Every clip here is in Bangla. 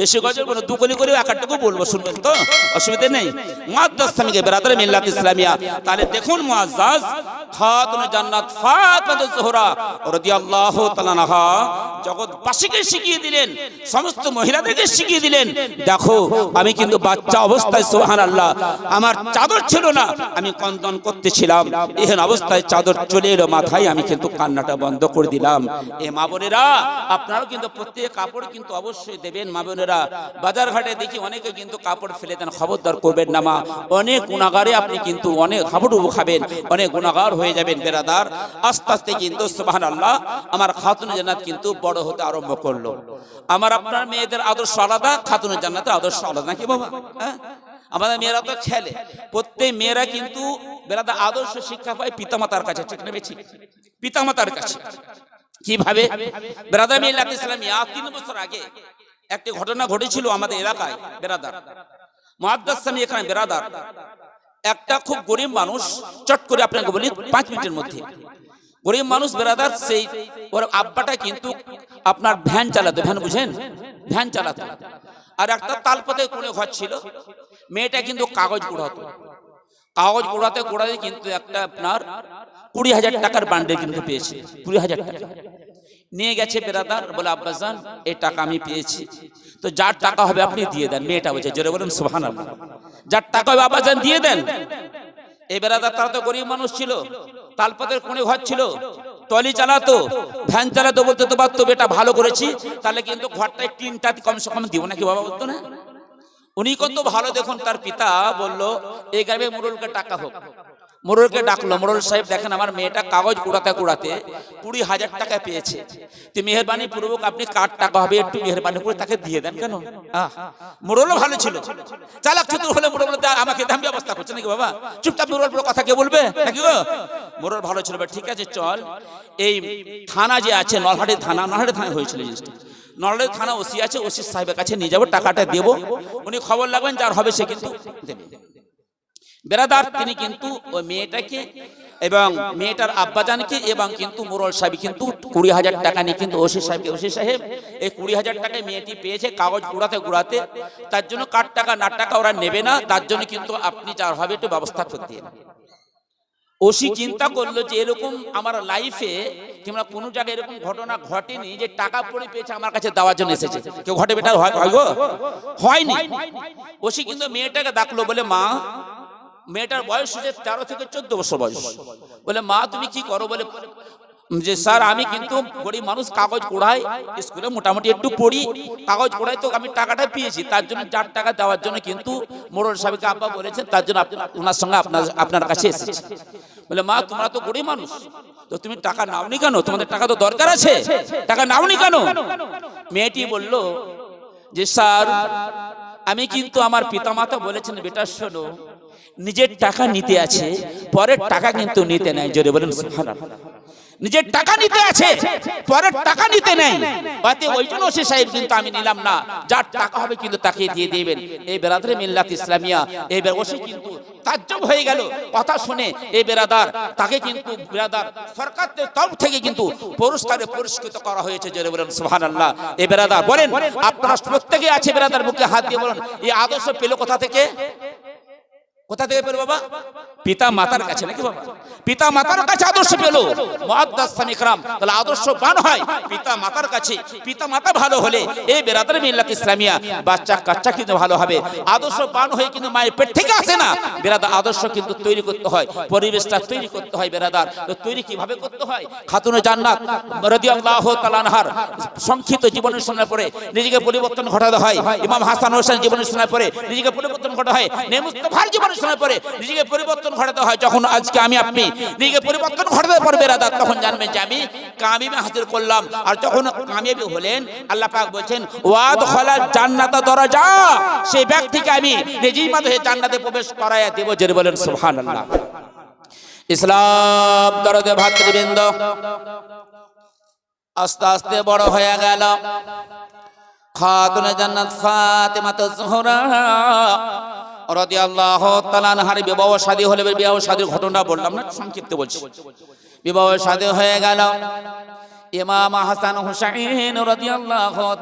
বেশি গজল দুকলি বলব, শুনবেন তো? অসুবিধা নেই। মুআদ্দাস বেরাদার মিল্লাত ইসলামিয়া। তাহলে দেখুন খাতুন জান্নাত রাদিয়াল্লাহু তাআলা জগৎবাসীকে শিখিয়ে দিলেন, সমস্ত মহিলাদেরকে শিখিয়ে দিলেন, দেখো, আমি কিন্তু বাচ্চা অবস্থায়, সুবহানাল্লাহ, আমার চাদর ছিল না, আমি কন্দন করতেছিলাম, এহেন অবস্থায় চাদর চলে এলো মাথায়, আমি কিন্তু কান্নাটা বন্ধ করে দিলাম। এ মা বোনেরা, আপনারাও কিন্তু প্রত্যেক কাপড় কিন্তু অবশ্যই দেবেন মা বোনেরা। বাজার ঘাটে দেখি অনেকে কিন্তু কাপড় ফেলে দেন, খবরদার করবেন না মা। অনেক গুণাগারে আপনি কিন্তু অনেক হাবুডুবু খাবেন, অনেক গুণাগার হয়ে যাবেন বেরাদার আস্তে আস্তে কিন্তু সুবাহান আল্লাহ আমার খাতুন জান্নাত কিন্তু বড় হতে আরম্ভ করল। আমার আপনার মেয়েদের আদর্শ আলাদা, খাতুন জান্নাতের আদর্শ আলাদা, নাকি বাবা? হ্যাঁ? আমাদের মেয়েরা তো খেলে। প্রত্যেক মেয়েরা কিন্তু বেলাদা আদর্শ শিক্ষা পায় পিতামাতার কাছে, ঠিক নেবে ঠিক পিতামাতার কাছে। কীভাবে? বেরাদা মিল্লাত ইসলামিয়া তিন বছর আগে একটি ঘটনা ঘটেছিল আমাদের এলাকায়, বেরাদার। মুআদ্দাস স্বামী এখানে বেরাদার। একটা খুব গরিব মানুষ, চট করে আপনাকে বলি, পাঁচ মিনিটের মধ্যে। গরিব মানুষ, বেরাদার, সেই ওর আব্বাটা কিন্তু আপনার ভ্যান চালাতো, ভ্যান বুঝেন? ভ্যান চালাতো। আর একটা তালপথে কোণে ঘর ছিল, মেয়েটা কিন্তু কাগজ কুড়াতো কাগজ কুড়াতে কুড়াতে কিন্তু একটা আপনার কুড়ি হাজার টাকার বান্ডেল কিন্তু পেয়েছে, কুড়ি হাজার টাকা। নিয়ে গেছে বেরাদার বলে আব্বাসান এই টাকা আমি পেয়েছি। তো যার টাকা হবে আপনি দিয়ে দেন মেয়েটা বলছে জোরে বলেন সুহান যার টাকা হবে আব্বাসান দিয়ে দেন। এই বেরাদার তারা তো গরিব মানুষ ছিল তালপাতের কোণে ঘর ছিল টলি চালাতো ভ্যান চালাতো বলতে তো পারতো বেটা ভালো করেছি। তাহলে কিন্তু ঘরটায় টিনটা কমসে কম দিব নাকি বাবা বলতো না? উনি কত ভালো দেখুন তার পিতা বলল এই গ্রামে মুরুলকে টাকা হোক। মোরলকে ডাকলো, মোরল সাহেব দেখেন আমার মেয়েটা কাগজ কুড়াতে কুড়াতে কুড়ি হাজার টাকা পেয়েছে। তো মেহরবানি পূর্বক আপনি কার টাকা হবে একটু মেহরবানি করে তাকে দিয়ে দেন কেন? মোরলও ভালো ছিল। চালাক চতুর হলে মোরল আমাকে দাম ব্যবস্থা করছে নাকি বাবা? চুপচাপ মোরল পুরো কথা কে বলবে? নাকি গো? মোরল ভালো ছিল ঠিক আছে, চল। এই থানা যে আছে নলহাটের থানা নলহাটের থানা হয়েছিল জিনিসটা। নলহাটের থানা ওসি আছে, ওসি সাহেবের কাছে নিয়ে যাব, টাকাটা দেবো। উনি খবর লাগবেন, যার হবে সে কিন্তু দেবে। বেরাদার, তিনি কিন্তু ওই মেয়েটাকে এবং মেয়েটার আব্বাজানকে এবং কিন্তু মোরল সাহেব কিন্তু কুড়ি হাজার টাকা নিয়ে কিন্তু ওসি সাহেবকে, ওসি সাহেব, এই কুড়ি হাজার টাকায় মেয়েটি পেয়েছে, কাগজ কুড়াতে কুড়াতে তার জন্য কার টাকা, না টাকা ওরা নেবে না, তার জন্য কিন্তু আপনি যার হবে একটু ব্যবস্থা করতে দিন। ওসি চিন্তা করল যে এরকম আমার লাইফে কিংবা কোনো জায়গায় এরকম ঘটনা ঘটেনি যে টাকা পড়ে পেয়েছে আমার কাছে দেওয়ার জন্য এসেছে। কেউ ঘটে বেটা হয় হয় হয়নি। ওসি কিন্তু মেয়েটাকে ডাকলো বলে, মা মেয়েটার বয়স হচ্ছে তেরো থেকে চোদ্দ বছর বয়স। বলে মা তুমি কি করো? বলে যে স্যার আমি কিন্তু গরিব মানুষ কাগজ কোড়াই স্কুলে মোটামুটি একটু পড়ি কাগজ কোড়াই তো আমি টাকাটা পেয়েছি তার জন্য চার টাকা দেওয়ার জন্য কিন্তু মোরল সাহেবকে আব্বা বলেছেন তার জন্য ওনার সঙ্গে আপনার আপনার কাছে এসেছি। বলে মা তোমরা তো গরিব মানুষ তো তুমি টাকা নাওনি কেন? তোমাদের টাকা তো দরকার আছে। টাকা নাওনি কেন? মেয়েটি বলল যে স্যার আমি কিন্তু আমার পিতামাতা বলেছেন বেটা শোনো নিজের টাকা নিতে আছে পরের টাকা কিন্তু নিতে নাই জোরে বলেন নিজের টাকা নিতে আছে পরের টাকা নিতে নেই অতএব ওই জন্য সে সাহেব কিন্তু আমি নিলাম না। যার টাকা হবে কিন্তু তাকে দিয়ে দিবেন। এই বেরাদারে মিল্লাত ইসলামিয়া এই বেরোসি কিন্তু তাজ্জব হয়ে গেল। কথা শুনে এই বেরাদার তাকে কিন্তু বেরাদার সরকারের তরফ থেকে কিন্তু পুরস্কারে পুরস্কৃত করা হয়েছে। জোরে বলেন সুবহানাল্লাহ। এই বেরাদার বলেন আপনারা প্রত্যেকে আছে বেরাদার মুখে হাত দিয়ে বলেন এই আদর্শ পেল কোথা থেকে? কোথা থেকে পেল বাবা? পিতা মাতার কাছে, নাকি বাবা? পিতা মাতার কাছে আদর্শ পেল মুআদ্দাস তাহলে আদর্শ বান হয় পিতা মাতার কাছে। পিতা মাতা ভালো হলে এই বেরাদার মিল্লাত ইসলামিয়া বাচ্চা কাচ্চা কিন্তু ভালো হবে। আদর্শ বান হয়ে কিন্তু মায়ের পেট থেকে আসে না। বেরাদার আদর্শ কিন্তু তৈরি করতে হয়, পরিবেশটা তৈরি করতে হয় বেরাদার। তো তৈরি কীভাবে করতে হয়? খাতুনে জান্নাত, রাদিয়াল্লাহু সংক্ষিপ্ত জীবনের শোনার পরে নিজেকে পরিবর্তন ঘটাতে হয়। ইমাম হাসান হোসেন জীবনের শোনার পরে নিজেকে পরিবর্তন ঘটা হয়। নে মুস্তাফার জীবনের শোনার পরে নিজেকে পরিবর্তন ঘটাতে হয়, যখন আজকে আমি আপনি নিজেকে পরিবর্তন ঘটাতে পারবে রাদা তখন জানবেন যে আমি কামিয়াবি হাসিল করলাম। আর যখন কামিয়াবি হলেন, আল্লাহ পাক বলছেন ওয়াদ খলা জান্নাতা দরজা সেই ব্যক্তিকে আমি নিজেই মাধ্যমে জান্নাতে প্রবেশ করাইয়া দেব, জেরে বলেন, সুবহানাল্লাহ। ইসলাম দরদে ভাতৃবৃন্দ, আস্তে আস্তে বড় হয়ে গেল। খাতুনে জান্নাত ফাতেমা জোহরা বিবাহ হলে বিবাহ ঘটনা হয়ে গেল। ইমাম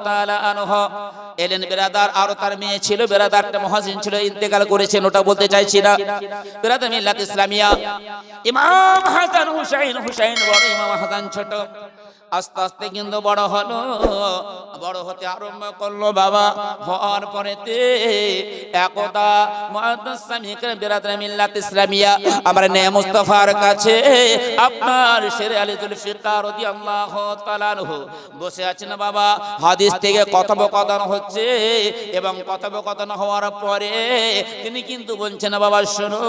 তাআলা আনহু এলেন বেরাদার তার মেয়ে ছিল ছিল, ইন্তেকাল করেছেন ওটা বলতে চাইছি না। বেরাদার মিল্লাত ইসলামিয়া। ইমাম হাসান হুসাইন হুসাইন হাসান ছোট। আস্তে আস্তে কিন্তু বড় হলো। বড় হতে আরম্ভ করল বাবা। হওয়ার পরেতে একদা মুআদ্দাস সামিকের বিরাদরা মিল্লাত ইসলামিয়া, আমার নে মুস্তাফার কাছে আপনার শেরে আলী জুলফিকার রাদিয়াল্লাহু তাআলা বসে আছেন বাবা। হাদিস থেকে কথোপকথন হচ্ছে এবং কথোপকথন হওয়ার পরে তিনি কিন্তু বলছেন, বাবা শোনো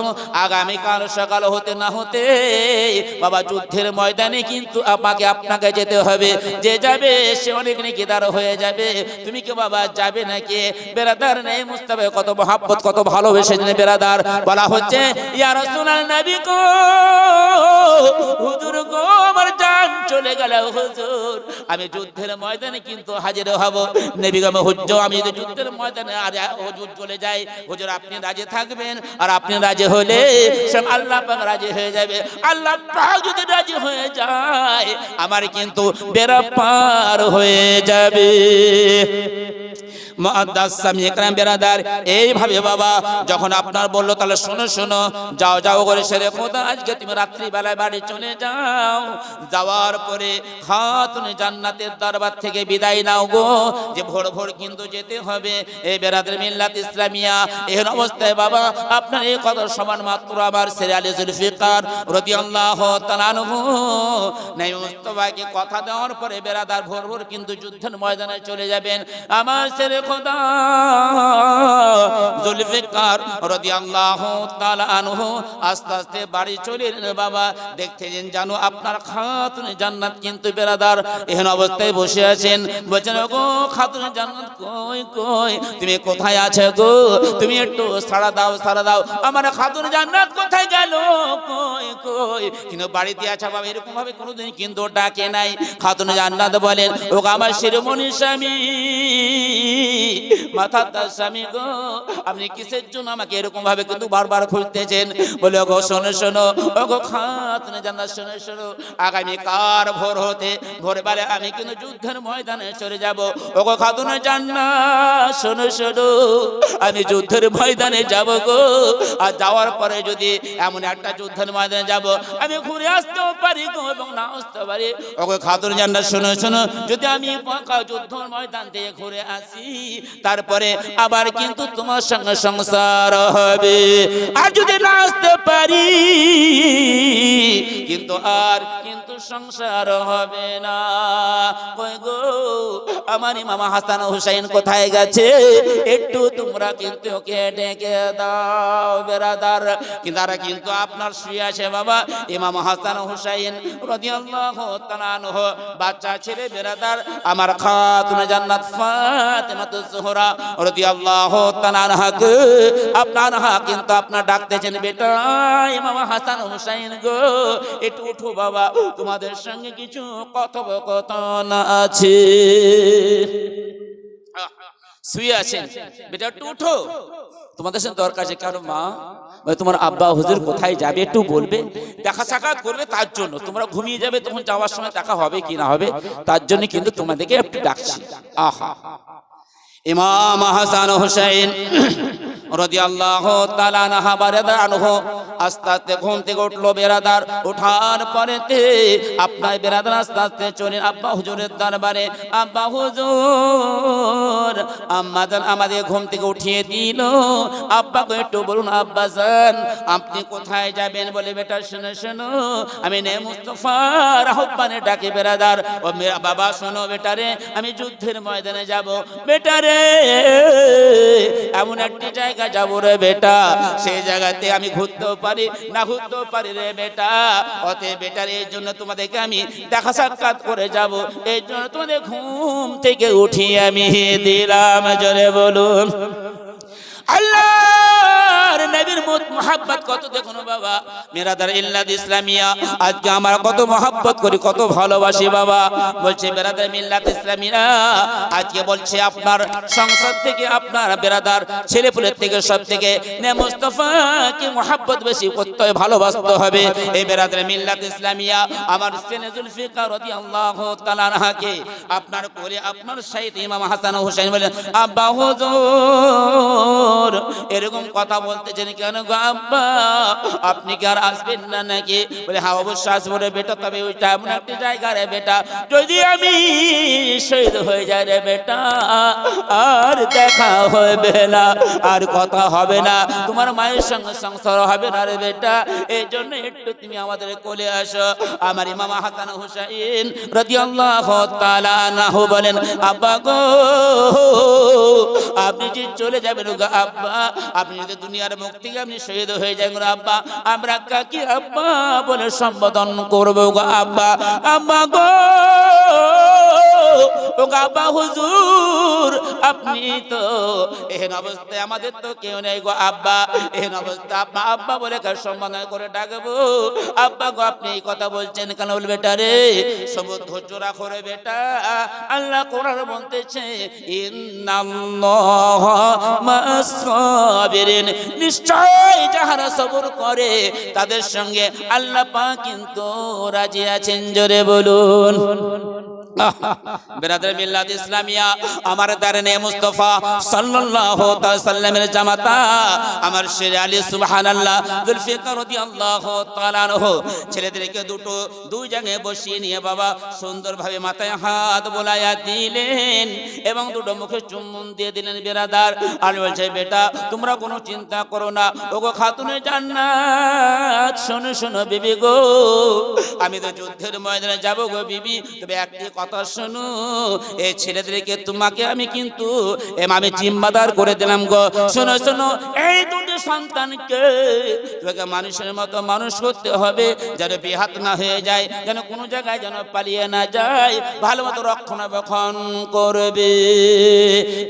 আগামীকাল সকাল হতে না হতে বাবা, যুদ্ধের ময়দানে কিন্তু আমাকে আপনাকে যেতে হবে। যে যাবে, সে অনেক নিকিদার হয়ে যাবে। তুমি কি বাবা যাবে নাকি? বেরাদার নেই মুস্তাফা, কত মহাব্বত, কত ভালোবেসে বেরাদার। বলা হচ্ছে, ইয়া রাসূলুল্লাহ নবী গো, হুজুর গো, আমার জান চলে গেল, হুজুর। আমি যুদ্ধের ময়দানে কিন্তু হাজির হব। নবী গো হুজ্জ আমি যদি যুদ্ধের ময়দানে আর হুজুর চলে যাই, হুজুর আপনি রাজি থাকবেন। আর আপনি রাজি হলে আল্লাহ পাক রাজি হয়ে যাবে। আল্লাহ পাক যদি রাজি হয়ে যায়, আমার কিন্তু বেড়া পার হয়ে যাবে। মুআদ্দাস সামি একরাম এইভাবে বাবা, যখন আপনার বলল, তাহলে শোনো শোনো, যাও যাও করে সেরে খোদা, আজকে তুমি রাত্রি বেলায় বাড়ি চলে যাও। যাওয়ার পরে খাতুন জান্নাতের দরবার থেকে বিদায় নাও গো। যে ভোর ভোর কিন্তু যেতে হবে। এই বেরাদের মিল্লাত ইসলামিয়া এর অবস্থায় বাবা, আপনার এই কত সমান মাত্র আমার সেরে আলী জুলফিকার নাই, মুস্তাফাকে কথা দেওয়ার পরে বেরাদার ভোর ভোর কিন্তু যুদ্ধের ময়দানে চলে যাবেন। আমার ছেলে আস্তে আস্তে বাড়ি চলে এলেন, বাবা। দেখতে যেন জানো আপনার খাতুন জান্নাত কিন্তু বেরাদার। এহেন অবস্থায় বসে আছেন। বলছেন গো খাতুন জান্নাত কই কই? তুমি কোথায় আছো গো? তুমি একটু সাড়া দাও সাড়া দাও। আমার খাতুন জান্নাত কোথায় গেল? কই কই? কিন্তু বাড়িতে আছে, বাবা এরকম ভাবে কোনোদিন কিন্তু ডাকে নাই। খাতুন জান্নাত বলেন ও আমার শিরোমণি স্বামী। মাথা তার স্বামী গো, আপনি কিসের জন্য আমাকে এরকম ভাবে কিন্তু বারবার খুঁজতেছেন? বলে শোনো শোনো জান্নাত, শোনো শোনো, আগামী কার ভোর হতে আমি কিন্তু যুদ্ধের ময়দানে চলে যাব। গো শোনো শোনো, আমি যুদ্ধের ময়দানে যাব গো। আর যাওয়ার পরে যদি এমন একটা যুদ্ধের ময়দানে যাব, আমি ঘুরে আসতেও পারি গো এবং না আসতে পারি। ওকে খাতুন জান্নাত, শোনো শোনো, যদি আমি যুদ্ধের ময়দান থেকে ঘুরে আসি তারপরে আবার কিন্তু তোমার সঙ্গে সংসার হবে। আর যদি না আসতে পারি, কিন্তু আর কিন্তু সংসার হবে না। আমার মামা হাসান হুসাইন কোথায় গেছে? একটু তোমরা কিন্তু ওকে ডেকে দাও, বেরাদার। তারা কিন্তু আপনার শুয়ে আছে বাবা, ইমাম হাসান হুসাইন বাচ্চা, ছেলে, বেরাদার, আমার খাতুন জান্নাত জোহরা আপনার কিন্তু ডাকতেছেন, বেটা ইমাম হাসান গো, একটু উঠো বাবা তোমাদের সঙ্গে কিছু কথোপকথন আছে। শুয়ে আছেন। বেটা, একটু উঠো, তোমাদের সাথে দরকার আছে, কারণ মা তোমার আব্বা হুজুর কোথায় যাবে একটু বলবে, দেখা সাক্ষাৎ করবে তার জন্য, তোমরা ঘুমিয়ে যাবে, তখন যাওয়ার সময় দেখা হবে কি না হবে, তার জন্য কিন্তু তোমাদেরকে একটু ডাকছি। আহা ইমাম হাসান হোসেন আস্তে আস্তে ঘুম থেকে উঠল ওঠার পরেতে বেরাদার আস্তে আস্তে চলেন আব্বা আব্বা ঘুম থেকে উঠিয়ে দিল। আব্বাকে একটু বলুন, আব্বা জান, আপনি কোথায় যাবেন বলে বেটা শোনো শোনো। আমি নে মুস্তফার আহ্বানে ডাকি বেড়াদার ও বাবা শোনো বেটারে, আমি যুদ্ধের ময়দানে যাব। বেটারে এমন একটি জায়গা যাব রে বেটা। সেই জায়গাতে আমি ঘুরতেও পারি, না ঘুরতেও পারি রে বেটা। অতএব বেটার এই জন্য তোমাদেরকে আমি দেখা সাক্ষাৎ করে যাব। এই জন্য তোমাদের ঘুম থেকে উঠি আমি দিলাম, জোরে বলুন। আল্লাহর নবীর মত মোহাব্বত কত দেখুন বাবা। মেরাদার ইল্লাদ ইসলামিয়া, আজকে আমরা কত মোহাব্বত করি, কত ভালোবাসি বাবা। বলছে বেরাদার মিল্লাত ইসলামিয়া, আজকে বলছে আপনার সংসদ থেকে আপনার বেরাদার ছেলেপুলের থেকে সব থেকে নে মুস্তফাকে মোহাব্বত বেশি করতে ভালোবাসতে হবে। এই বেরাদার মিল্লাত ইসলামিয়া, আমার সেনে জুলফিকার রাদিয়াল্লাহু তাআলা আনহাকে আপনার কোলে আপনার সাইদ ইমাম হাসান হোসেন বলেন, আব্বা হুজুর, এরকম কথা বলতেছেন কেন গো আব্বা? আপনি কি আর আসবেন না নাকি? বলে হ্যাঁ অবশ্যই আসব রে বেটা, তবে ওইটা এমন একটা জায়গা রে বেটা। যদি আমি শহীদ হয়ে যাই রে বেটা, আর দেখা হবে না, আর কথা হবে না, তোমার মায়ের সঙ্গে সংসার হবে না রে বেটা। এই জন্য একটু তুমি আমাদের কোলে আসো। আমার ইমাম হাসান হুসাইন রাদিয়াল্লাহু তাআলা আনহু বলেন, আব্বা গো, আপনি যে চলে যাবেন গো আব্বা, আপনি যদি দুনিয়ার মুক্তি আমি শহীদ হয়ে যাই আব্বা। আমরা কাকি আব্বা বলে সম্বোধন করব গো আব্বা। আব্বা গো! ও গো আব্বা হুজুর, আপনি তো এহেন অবস্থায় আমাদের তো কেউ নেই গো আব্বা। এহেন অবস্থা আব্বা আব্বা বলে কার সম্বোধন করে ডাকবো? আব্বা গো, আপনি এই কথা বলছেন কেন বল বেটা রে? সবুজ ধৈর্য রাখো রে বেটা, আল্লাহ কোরআন বলতেছে, ইন্নাল্লাহ মাসাবিরিন নিশ্চয় যাহারা সবর করে, তাদের সঙ্গে আল্লাহ পাক কিন্তু রাজি আছেন, জোরে বলুন। মিল্লাত ইসলামিয়া আমার সাল্লাল্লাহু তাআলা সাল্লামের আমার আলী, সুবহানাল্লাহ রাদিয়াল্লাহু তাআলা ছেলেদেরকে দুটো, দুই জায়গায় বসিয়ে নিয়ে বাবা সুন্দরভাবে মাথায় হাত বোলায়া দিলেন এবং দুটো মুখে চুম্বন দিয়ে দিলেন বেরাদার। আর বলছে, বেটা, তোমরা কোনো চিন্তা করো না। ওগো খাতুনে জান্নাত, শোনো শোনো, বিবি গো। আমি তো যুদ্ধের ময়দানে যাব গো, বিবি। তবে একটি কথা শোনো। এই ছেলেদেরকে তোমাকে আমি কিন্তু আমি জিম্মাদার করে দিলাম গো। শোনো শোনো, এই দুটি সন্তানকে তোকে মানুষের মতো মানুষ করতে হবে, যেন বিহাত না হয়ে যায়, যেন কোনো জায়গায় যেন পালিয়ে না যায়, ভালো মতো রক্ষণাবেক্ষণ করবে।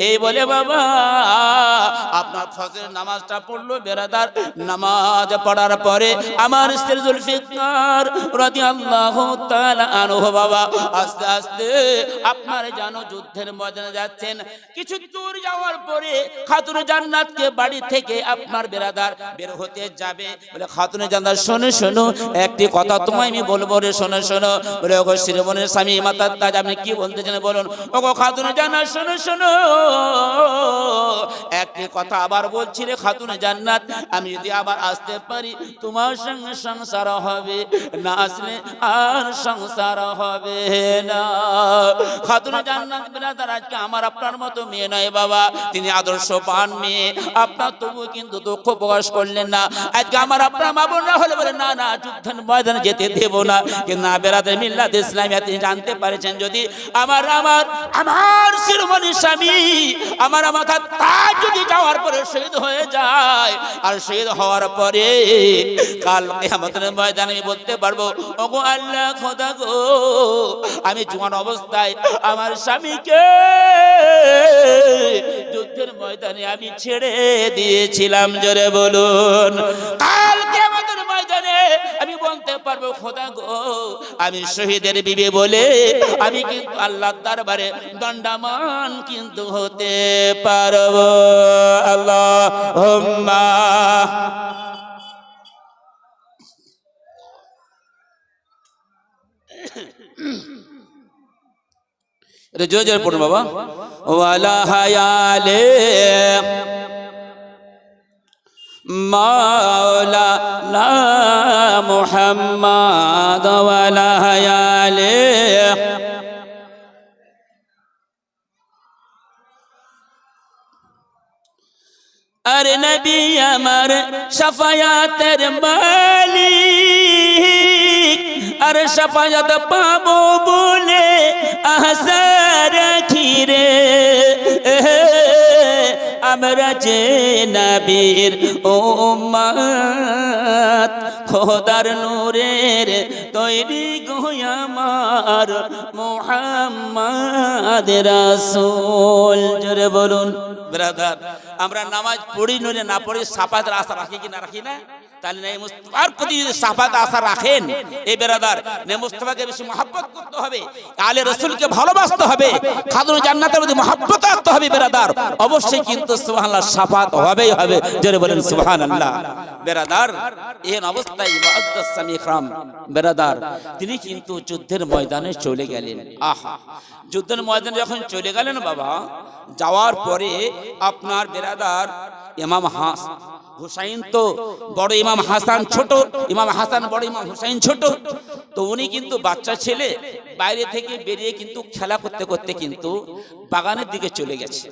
এই বলে, বাবা, আপনার ফজরের নামাজটা পড়ল বেরাদার নামাজ পড়ার পরে আমার স্ত্রী জুলফিকার রাদিয়াল্লাহু তাআলা আনহু, বাবা, আস্তে আস্তে আস্তে। আপনার জানো যুদ্ধের ময়দানে যাচ্ছেন। কিছু দূর যাওয়ার পরে খাতুন জান্নাতকে বাড়ি থেকে আপনার বেরাদার বের হতে যাবে। বলে, খাতুন জান্নাত, শোনো শোনো, একটি কথা তোমায় আমি বলব রে, শোনো শোনো। বলে, ওগো শ্রীমনের স্বামী মাতার তাজ, আপনি কি বলতে চান বলুন। ওগো খাতুন জান্নাত, শোনো শোনো। একটি কথা আবার বলছি রে, খাতুন জান্নাত, আমি যদি আবার আসতে পারি, তোমার সঙ্গে সংসার হবে। না আসলে আর সংসার হবে না। খাতুন জান্নাত আজকে আমার আপনার মতো মেয়ে নয় বাবা। তিনি আদর্শ পান মেয়ে। আপনার তবু কিন্তু দুঃখ প্রকাশ করলেন না। আজকে আমার আপনার মা বোনরা হলে বলে, না না, যুদ্ধের ময়দানে যেতে দেব না। কিন্তু না বেড়াতে মিল্লাত তিনি জানতে পারেছেন যদি আমার আমার আমার শিরোমণি স্বামী, আমার মাথা যদি যাওয়ার পরে শহীদ হয়ে যায়, আর শহীদ হওয়ার পরে কাল আমাদের ময়দানে আমি বলতে পারব, ওগো আল্লাহ খোদা গো, আমি জোয়ান অবস্থায় আমার স্বামীকে যুদ্ধের ময়দানে আমি ছেড়ে দিয়েছিলাম, জোরে বলুন। কালকে আমাদের ময়দানে আমি বলতে পারব, খোদা গো, আমি শহীদের বিবে বলে আমি কিন্তু আল্লাহর দরবারে দণ্ডামান কিন্তু হতে পারব। আল্লাহ এটা জোরে জোরে পড়ুন বাবা। ওয়ালা হায়ালে মাওলা লা মুহাম্মাদ ওয়ালা হায়ালে আরে নবী আমার সাফায়াতের মালিক, আর সাফায়াত পাবো বলে আমরা যে নবীর উম্মত খোদার নূরের তৈরি গোয়ামার মোহাম্মদ রাসূল। জোরে বলুন ব্রাদার আমরা নামাজ পড়ি, নইলে না পড়ি সাফাতের আশা রাখি কি না রাখি না? তাহলে নেই মুস্তফার প্রতি যদি সাফাত আশা রাখেন, এই বেরাদার নেই মুস্তফাকে বেশি মহাব্বত করতে হবে, আলে রসুলকে ভালোবাসতে হবে, খাদুন জান্নাতের প্রতি মহাব্বত রাখতে হবে বেরাদার। অবশ্যই কিন্তু সুবহানাল্লাহ সাফাত হবেই হবে, জোরে বলেন সুবহানাল্লাহ। বেরাদার এই অবস্থায় মুআদ্দাস ইকরাম, বেরাদার, তিনি কিন্তু যুদ্ধের ময়দানে চলে গেলেন। আহা, যুদ্ধের ময়দানে যখন চলে গেলেন বাবা, যাওয়ার পরে আপনার বেরাদার ইমাম হাস, হুসাইন তো বড় ইমাম হাসান ছোট, ইমাম হাসান বড় ইমাম হুসাইন ছোট। তো উনি কিন্তু বাচ্চা ছেলে, বাইরে থেকে বেরিয়ে কিন্তু খেলা করতে করতে কিন্তু বাগানের দিকে চলে গেছে।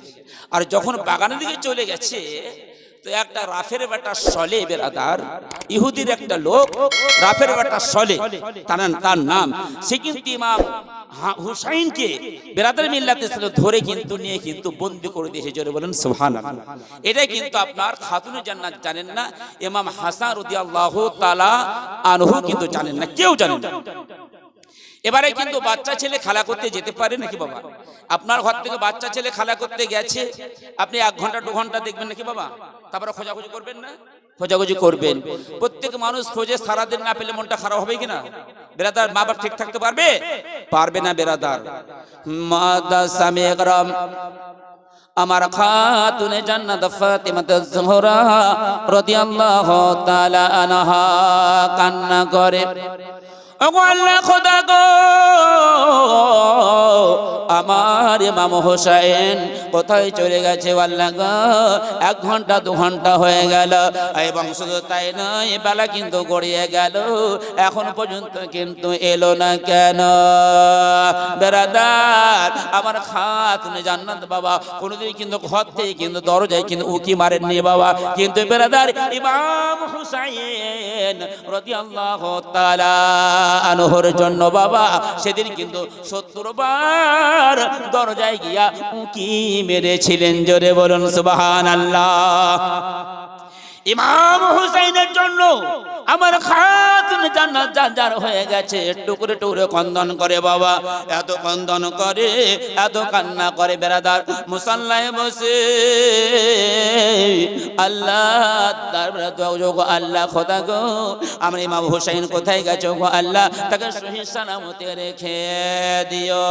আর যখন বাগানের দিকে চলে গেছে তো একটা রাফের বেটা সলে বেরাদার ইহুদির একটা লোক রাফের বেটা সলে, তার তার নাম। সে কিন্তু ইমাম হুসাইনকে বেরাদার মিল্লাতে ধরে কিন্তু নিয়ে কিন্তু বন্দি করে দিয়েছে। জোরে বলেন, সুবহানাল্লাহ। এটাই কিন্তু আপনার খাতুন জান্নাত জানেন না, ইমাম হাসান রাদিয়াল্লাহু তাআলা আনহু কিন্তু জানেন না। কেউ জানেন না। এবারে কিন্তু বাচ্চা ছেলে খেলা করতে যেতে পারে নাকি বাবা? আপনার ঘর থেকে বাচ্চা ছেলে খেলা করতে গেছে, আপনি এক ঘণ্টা, দু ঘণ্টা দেখবেন নাকি বাবা? তারপরে খোঁজাখুঁজি করবেন না? খোঁজাখুঁজি করবেন। প্রত্যেক মানুষ খোঁজে সারাদিন না পেলে মনটা খারাপ হবে কিনা? বেরাদার, মা বাপ ঠিক থাকতে পারবে? পারবে না বেরাদার। মাদাসামে একরাম আমার খাতুনে জান্নাত ফাতিমাত জোহরা রাদিয়াল্লাহু তাআলা আনহা কান্না করে। আল্লাহ আমার ইমাম হোসেন কোথায় চলে গেছে আল্লাহ গো? এক ঘণ্টা, দু ঘণ্টা হয়ে গেল। এবং শুধু তাই নয়, বেলা কিন্তু গড়িয়ে গেল। এখন পর্যন্ত কিন্তু এলো না কেন? বেড়াদার আমার খাতুনে জান্নাত বাবা, কোনোদিন কিন্তু ঘর থেকে কিন্তু দরজায় কিন্তু উকি মারেননি বাবা। কিন্তু বেড়াদার ইমাম হুসাইন রাদিয়াল্লাহু তাআলা আনহর জন্য বাবা। সেদিন কিন্তু সত্তর বার দরজায় গিয়া কি মেরেছিলেন। জোরে বলুন, সুবহানাল্লাহ। ইমাম হুসাইনের জন্য আমার খাতুন জান্নাত জানজার হয়ে গেছে। টুকরে টুকরে কন্দন করে বাবা। এত কন্দন করে, এত কান্না করে বেড়াদার মুসাল্লায় বসে। আল্লাহ তারপরে আল্লাহ, খোদা গো, আমার ইমাম হুসাইন কোথায় গেছো? গো আল্লাহ, তাকে সালামতে রেখে দিও।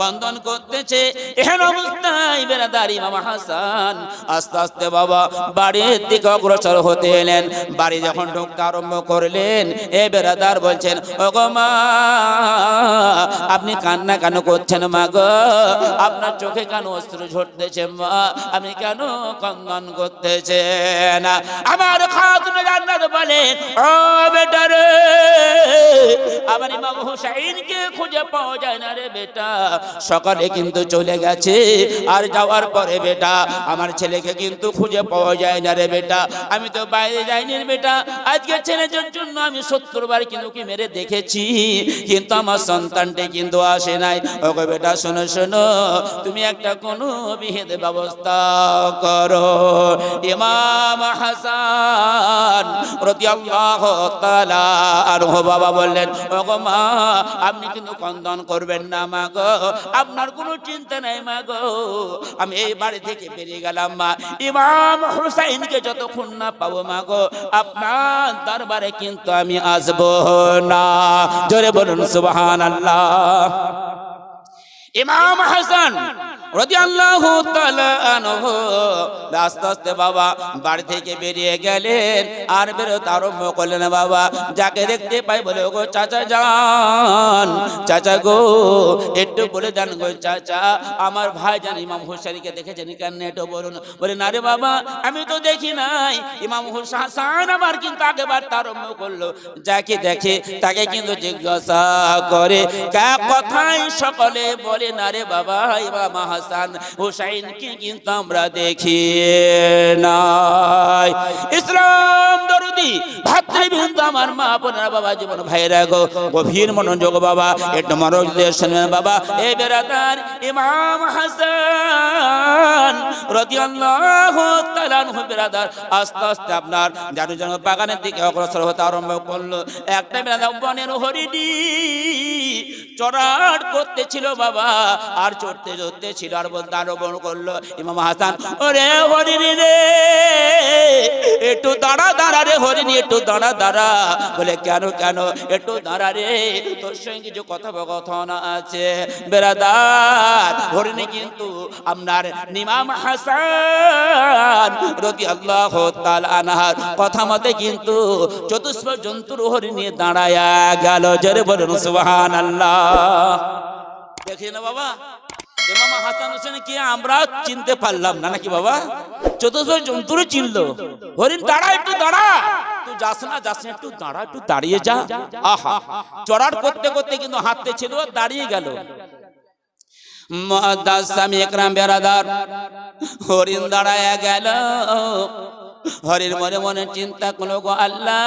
কন্দন করতেছে। এহেন অবস্থায় বেড়াদার ইমাম হাসান আস্তে আস্তে বাবা বাড়ির দিকে অগ্রসর হতে এলেন। বাড়ি যখন ঢুকতে আরম্ভ করলেন এ বেড়াদার বলছেন ও গো মা, আপনি কান্না কেন করছেন মা গো? আপনার চোখে কেন অস্ত্র ঝরতেছে মা? আমি কেন কন্দন করতেছেন? আমার খাতুন জান্নাত বলেন, ও বেটা রে, আমার ইমাম হুসাইনকে খুঁজে পাওয়া যায় না রে বেটা। সকালে কিন্তু চলে গেছে, আর যাওয়ার পরে বেটা, আমার ছেলেকে কিন্তু খুঁজে পাওয়া যায় না রে বেটা। আমি তো বাইরে যাইনি বেটা। আজকে ছেলেদের জন্য আমি সত্তর বার কিন্তু কি মেরে দেখেছি? কিন্তু আমার সন্তানটি কিন্তু আসে নাই। ওকে বেটা, শোনো শোনো, তুমি একটা কোনো বিহেদ ব্যবস্থা করো। ইমাম হাসান রাদিয়াল্লাহু তাআলা আনহু বাবা বললেন, ওগো মা, আপনি কিন্তু কন্দন করবেন না মা গো। আপনার কোনো চিন্তা নাই মা গো। আমি এই বাড়ি থেকে বেরিয়ে গেলাম মা। ইমাম হুসাইনকে যতক্ষণ না পাবো মা গো, আপনার দরবারে কিন্তু আমি আসব না। জোরে বলুন সুবহানাল্লাহ। ইমাম হাসান রাদিয়াল্লাহু তাআলা আনহু আস্তে আস্তে বাবা বাড়ি থেকে বেরিয়ে গেলেন। আর বেরোতে আরম্ভ করলেন বাবা, যাকে দেখতে পাই বলে গো চাচা চাচা গো, একটু বলে গো চাচা, আমার ভাই জান ইমাম হুসাইনকে দেখেছেন কেন একটু বলুন। বলে, না রে বাবা, আমি তো দেখি নাই, ইমাম হুসা- হাসান আবার কিন্তু আগে বাড়তে আরম্ভ করল। যাকে দেখে তাকে কিন্তু জিজ্ঞাসা করে, কা কথাই সকলে বলে না রে বাবা ইমাম হাসান হুসাইনকে কিন্তু আমরা দেখি নাই। ইসলাম দরুদি, ভাতৃবৃন্দ আমার মা বোনেরা, বাবা জীবন ভাইরা গো, গভীর মনোযোগ বাবা, একটু মনোযোগ দিয়ে শুনবেন বাবা। এ বেরাদার ইমাম হাসান, রাদিয়াল্লাহু তাআলা আনহু বিরাদার, আস্তে আস্তে আপনার জানু জানু বাগানের দিকে অগ্রসর হতে আরম্ভ করল। একটা বিরাদার বনের হরিণী চড়াট করতেছিল বাবা। আর চড়তে চড়তে ছিল আর বলতে আরোপণ করল ইমাম হাসান, ওরে হরিণী রে, একটু দাঁড়া দাঁড়া রে হরিণী, একটু দাঁড়া দাঁড়া। বলে, কেন কেন? একটু দাঁড়া রে, তোর সঙ্গে কিছু কথোপকথন আছে। বেড়াদার হরিণী কিন্তু আপনার নিমাম হাসান রতি আল্লাহ আনহার কথা মতে কিন্তু চতুষ্প জন্তুর হরিণী দাঁড়ায়া গেল। জোরে বলুন সুবহান আল্লাহ দেখি না বাবা। ইমাম হাসান হোসেন কি আমরা চিনতে পারলাম না নাকি বাবা? চতুর্থ জন্তুরও চিনলো। হরিণ, দাঁড়া একটু, দাঁড়া। তুই যাস না যাস না, একটু দাঁড়া, একটু দাঁড়িয়ে আহা। করতে করতে কিন্তু হাঁটতে ছিল, দাঁড়িয়ে গেল। স্বামী একরাম বেড়াদার হরিণ দাঁড়ায় গেল। হরির মনে মনে চিন্তা করল গো আল্লাহ।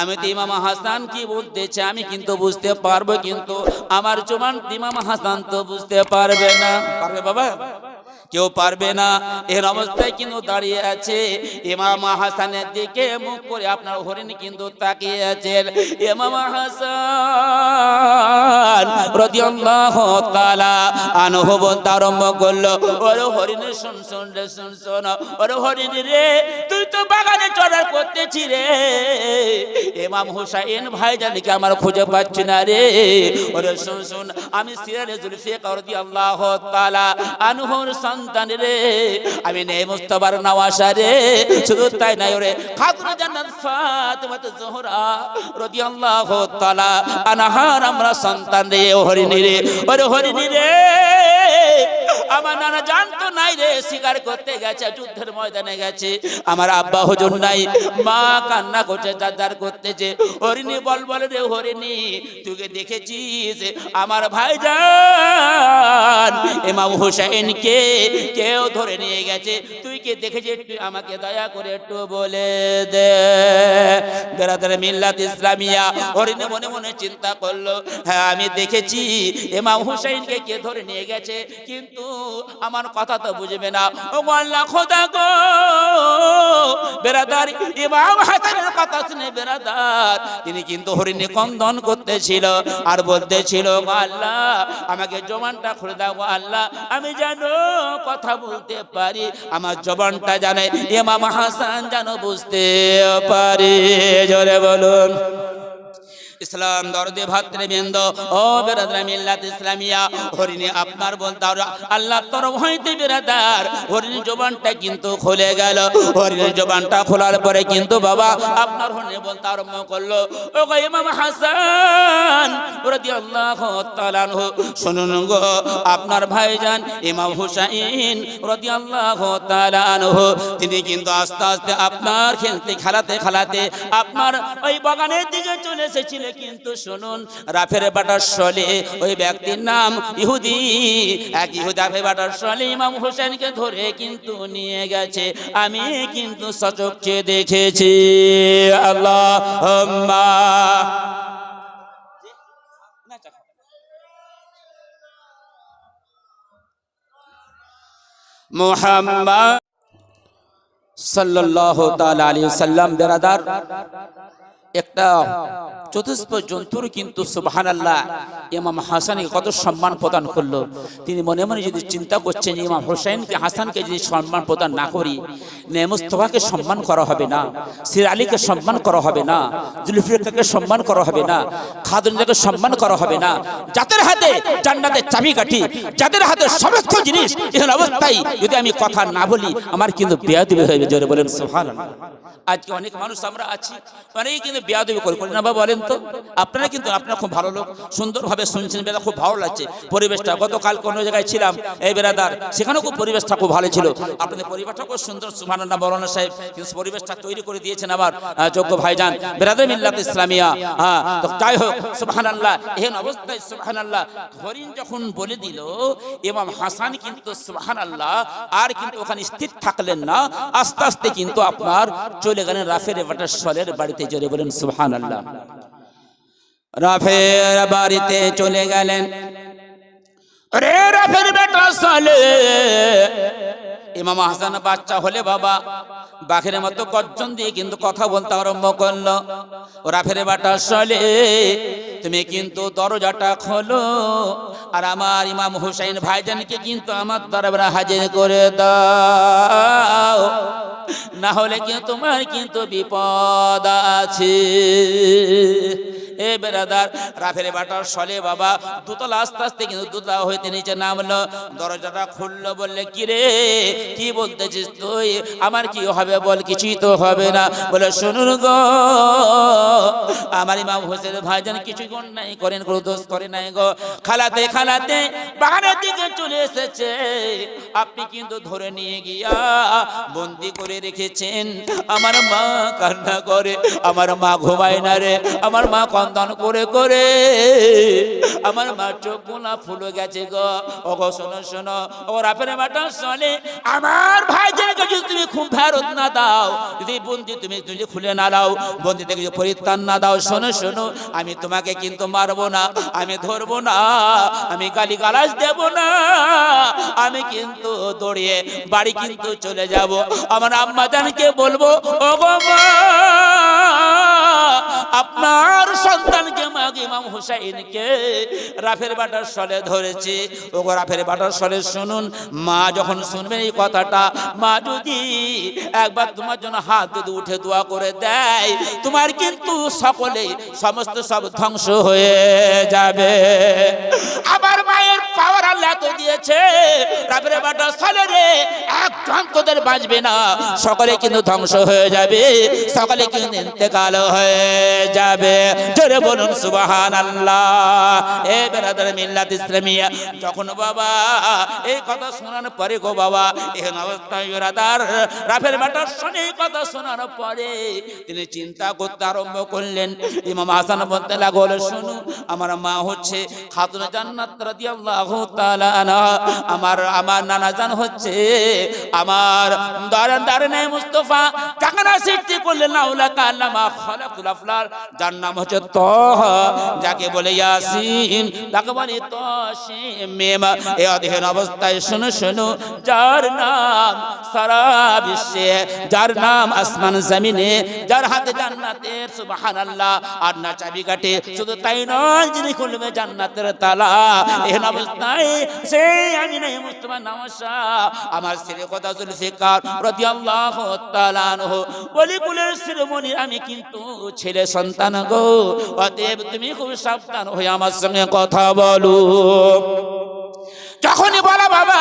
আমি তো ইমাম হাসান কি বলতেছে আমি কিন্তু বুঝতে পারব কিন্তু আমার চুমান ইমাম হাসান তো বুঝতে পারবে না। পারবে বাবা? কেউ পারবে না। এর অবস্থায় কিন্তু দাঁড়িয়ে আছে ইমাম হাসানের দিকে মুখ করে আপনার হরিণ কিন্তু তাকিয়ে আছেন ইমাম হাসান রাদিয়াল্লাহু তাআলা আনহু বলতে আরম্ভ করল, ওরে হরিণ, শুন শুন রে, শুন শুন, ওরে হরিণ রে, তুই তো বাগানে চড়া করতেছি রে। ইমাম হুসাইন, ভাই জানিকে আমার খুঁজে পাচ্ছি না রে। ওরে শুন শুন, আমি সিরারে জুলফিকার রাদিয়াল্লাহু তাআলা আনহুর সন্তান রে। আমি নেই মুস্তফার নওয়াসা রে শুধু তাই নাই রে খাতুন জান্নাত ফাতেমা জোহরা রাদিয়াল্লাহু তাআলা আনহার আমরা সন্তান রে হরিণী রে। ওরে হরিণী রে। আমার নানা জানতো নাই রে, শিকার করতে গেছে, যুদ্ধের ময়দানে গেছে। আমার আব্বা হুজুর নাই, মা কান্না করছে যার করতেছে। হরিণী বল বল রে হরিণী, তুকে দেখেছিস আমার ভাই ভাইজান ইমাম হুসাইনকে কেউ ধরে নিয়ে গেছে। তুই কে দেখেছি একটু আমাকে দয়া করে একটু বলে দে। বেড়াদার মিল্লাত ইসলামিয়া হরিণী মনে মনে চিন্তা করল হ্যাঁ আমি দেখেছি ইমাম হুসাইনকে কে ধরে নিয়ে গেছে, কিন্তু আমার কথা তো বুঝবে না। ও আল্লাহ, খোদা গো! বেরাদার, ইমাম হাসানের কথা শুনে বেরাদার, তিনি কিন্তু হরিণী কন্দন করতেছিল আর বলতেছিল আল্লাহ, আমাকে জবানটা খুলে দাও আল্লাহ, আমি জানো কথা বলতে পারি, আমার জবানটা জানে ইমাম হাসান জানো বুঝতে পারে। জোরে বলুন। ইসলাম দরদে ভাতৃবৃন্দ, ও বেরাদার মিল্লাত ইসলামিয়া, হরিণী আপনার বলতে আল্লাহ তরফ হইতে বেরাদার হরিণী জবানটা কিন্তু খুলে গেল। হরিণীর জবানটা খোলার পরে কিন্তু বাবা আপনার হরিণী বলতে আরম্ভ করল, ও ইমাম হাসান রাদিয়াল্লাহু তাআলা শুনুন গো, আপনার ভাইজান ইমাম হুসাইন রাদিয়াল্লাহু তাআলা আনহু, তিনি কিন্তু আস্তে আস্তে আপনার খেলতে খেলাতে খেলাতে আপনার ওই বাগানের দিকে চলে এসেছিলেন। কিন্তু শুনুন, রাফের বাটার সলে ওই ব্যক্তির নাম ইহুদি। এক ইহুদা ফে বাটার সলে ইমাম হোসেনকে ধরে কিন্তু নিয়ে গেছে। আমি কিন্তু সচককে দেখেছি। আল্লাহ মোহাম্মদ সাল্লাল্লাহু তাআলা আলাইহি সাল্লাম বেরাদার। একটা চতুষ্প জন্তুর কিন্তু সুবাহান আল্লাহ ইমাম হাসানকে কত সম্মান প্রদান করল। তিনি মনে মনে যদি চিন্তা করছেন ইমাম হোসেনকে হাসানকে যদি সম্মান প্রদান না করি, নেমুস্তফাকে সম্মান করা হবে না, সির আলীকে সম্মান করা হবে না, জুলফিকাকে সম্মান করা হবে না খাদুনজাকে সম্মান করা হবে না, যাদের হাতে জান্নাতের চাবিকাঠি, যাদের হাতে সমস্ত জিনিস এখানে অবস্থায় যদি আমি কথা না বলি, আমার কিন্তু বেয়াদবি হয়ে জোরে বলেন সুবহান আজকে অনেক মানুষ আমরা আছি, অনেকেই কিন্তু বেয়াদবি করে। করি না বা বলেন তো, আপনারা কিন্তু আপনারা খুব ভালো লোক, সুন্দরভাবে শুনছেন বেলা, খুব ভালো লাগছে। পরিবেশটা, গতকাল কোন জায়গায় ছিলাম, এই বেড়াদার সেখানেও খুব পরিবেশটা খুব ভালো ছিল। আপনাদের পরিবেশটা খুব সুন্দর সুমানান্না মৌলানা সাহেব, কিন্তু পরিবেশটা তৈরি করে দিয়েছেন আমার যোগ্য ভাইজান, বেরাদের মিল্লাত ইসলামিয়া। হ্যাঁ তো যাই হোক সুবহান আল্লাহ এহেন অবস্থায় সুবহান আল্লাহ হরিণ যখন বলে দিল, ইমাম হাসান কিন্তু সুবহান আল্লাহ আর কিন্তু ওখানে স্থির থাকলেন না, আস্তে আস্তে কিন্তু আপনার চলে গেলেন রাফের বাটার সলের বাড়িতে জোরে বলেন সুবহান আল্লাহ রাফের বাড়িতে চলে গেলেন। রে রাফের বেটা সালে। ইমাম হাসান বাচ্চা হলে বাবা, বাঘের মতো গর্জন দিয়ে কিন্তু কথা বলতে আরম্ভ করল। ওরা ফেরে বাটা চলে, তুমি কিন্তু দরজাটা খোলো আর আমার ইমাম হুসাইন ভাইজানকে কিন্তু আমার দরবারে হাজির করে দাও। না হলে কিন্তু তোমার কিন্তু বিপদ আছে? এ বেরাদার সলে বাবা আস্তে আস্তে কিন্তু দুতলা হইতে নিচে নামলো। দরজাটা খুললো বললে, কি রে? কি বলতেছিস তুই? আমার কি হবে বল? কিছুই তো হবে না। বলে, শুনুন গো, আমার ইমাম হোসেন ভাইজান কিছু গুণ নাই করেন, কোনো দোষ করে নাই গো। খালাতে খালাতে বাগানের দিকে চলে এসেছে। আপনি কিন্তু ধরে নিয়ে গিয়া বন্দি করে রেখেছেন। আমার মা কান্না করে, আমার মা ঘুমায় না রে, আমার মা কন্দন করে করে, আমার মা চোখ গোলা ফুলে গেছে গো। ও গো শোনো শোনো ও রাপের মাটা শোনে আমার ভাইজানকে যদি তুমি খুব ফেরত না দাও, যদি বন্দি তুমি যদি খুলে না দাও, বন্দি থেকে যদি পরিত্রাণ না দাও, শোনো শোনো, আমি তোমাকে কিন্তু মারবো না, আমি ধরবো না, আমি গালি গালাজ দেব না, আমি কিন্তু দৌড়িয়ে বাড়ি কিন্তু চলে যাব। আমার আম্মা জানকে বলব, ও মা, আপনার সন্তানকে মাগে ইমাম হুসাইনকে রাফের বাটার সলে ধরেছে। ওগো রাফের বাটার সলে শুনুন, মা যখন শুনবেন এই কথাটা মা যদি একবার তোমার জন্য হাত যদি উঠে দোয়া করে দেয়। তোমার কিন্তু সকলে সমস্ত সব ধ্বংস হয়ে যাবে। আবার মায়ের পাওয়ার আল্লাহ তো দিয়েছে। রাফের বাটার সলে রে একজন তোদের বাঁচবে না। সকলে কিন্তু ধ্বংস হয়ে যাবে। সকলে কিন্তু ইন্তেকাল হয়ে যাবে। জোরে বলুন সুবাহান আল্লাহ এ বেরাদার মিল্লাত ইসলামিয়া, যখন বাবা, এই কথা শোনার পরে গো বাবা ব্যাটার শুনে কথা শোনার পরে তিনি চিন্তা করতে আরম্ভ করলেন, ইমাম হাসান বলতে লাগল শুনু, আমার মা হচ্ছে খাতুন জান্নাত আমার আমার নানা জান হচ্ছে আমার দারান কাকানা সৃষ্টি করলেন আউলা কাল্লামা খলাকুল আফলার যার নাম হচ্ছে তহ, যাকে বলে ইয়াসিন, তাকে বলে তসিম এই অধীন অবস্থায় শুনো শুনো, যার নাম সারা বিশ্বে, যার নাম আসমান জমিনে, যার হাতে জান্নাতের সুবহানাল্লাহ। আর না চাবি কাটে শুধু তাই নয়, যিনি খুলবে জান্নাতের তালা। এহেন অবস্থায় সেই আমি নাই, মুস্তফা নামসা আমার ছেলে কথা জুলফিকার রাদিয়াল্লাহু তাআলা আনহু, বলি কুলের শিরোমণি, আমি কিন্তু ছেলে সন্তান গো। অতএব তুমি খুব সাবধান হয়ে আমার সঙ্গে কথা বলো। যখনই বলা বাবা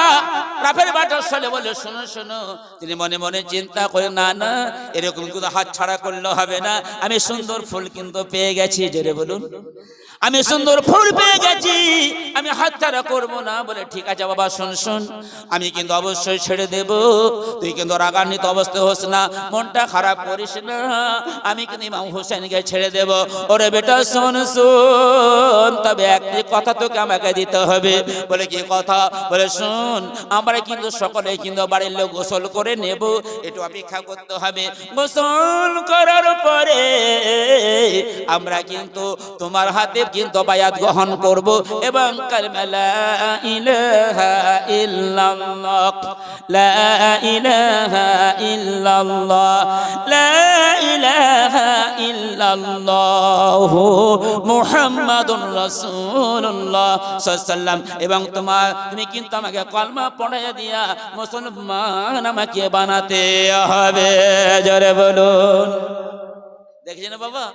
রাফের বাটার সালে বলে, শোনো শোনো, তিনি মনে মনে চিন্তা করে, না না, এরকম কিন্তু হাত ছাড়া করলে হবে না। আমি সুন্দর ফুল কিন্তু পেয়ে গেছি, জোরে বলুন। আমি সুন্দর ফুল পেয়ে গেছি। আমি হাত ছাড়া করব না বলে ঠিক আছে বাবা শুন শুন। আমি কিন্তু অবশ্যই ছেড়ে দেব। তুই কিন্তু রাগান্বিত অবস্থা হোস না মনটা খারাপ করিস না। আমি কিন্তু ইমাম হোসেনকে ছেড়ে দেব। ওরে বেটা শোন শোন। তবে একটি কথা তোকে আমাকে দিতে হবে। বলে কি কথা? বলে শুন আমরা কিন্তু সকলে কিন্তু বাড়ির লোক গোসল করে নেব। একটু অপেক্ষা করতে হবে। গোসল করার পরে আমরা কিন্তু তোমার হাতে কিন্তু বায়াত গ্রহণ করব এবং লা ইল্লাল্লাহ লা ইল্লাল্লাহ এবং তোমার, তুমি কিন্তু আমাকে কলমা পড়াইয়া দিয়া মুসলমান আমাকে বানাতে হবে। জোরে বলুন। দেখছেন বাবা?